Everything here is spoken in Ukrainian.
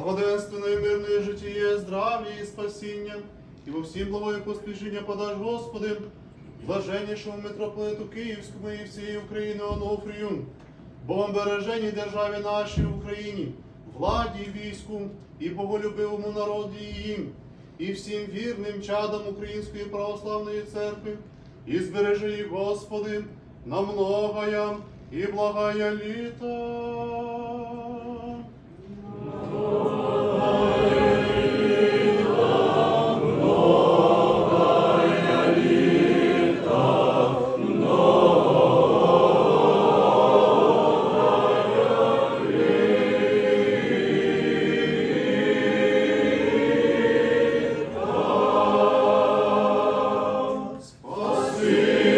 благоденственное и мирное житие, здравие и спасіння, і во всім благое поспішення подаш, Господи, блаженнішому митрополиту Київському і всієї України Онуфрію, Богом береженій державі нашій Україні, владі війську і боголюбивому народі їм, і всім вірним чадам Української православної церкви, і збережи їх, Господи, на многоя і благая літа. Sim.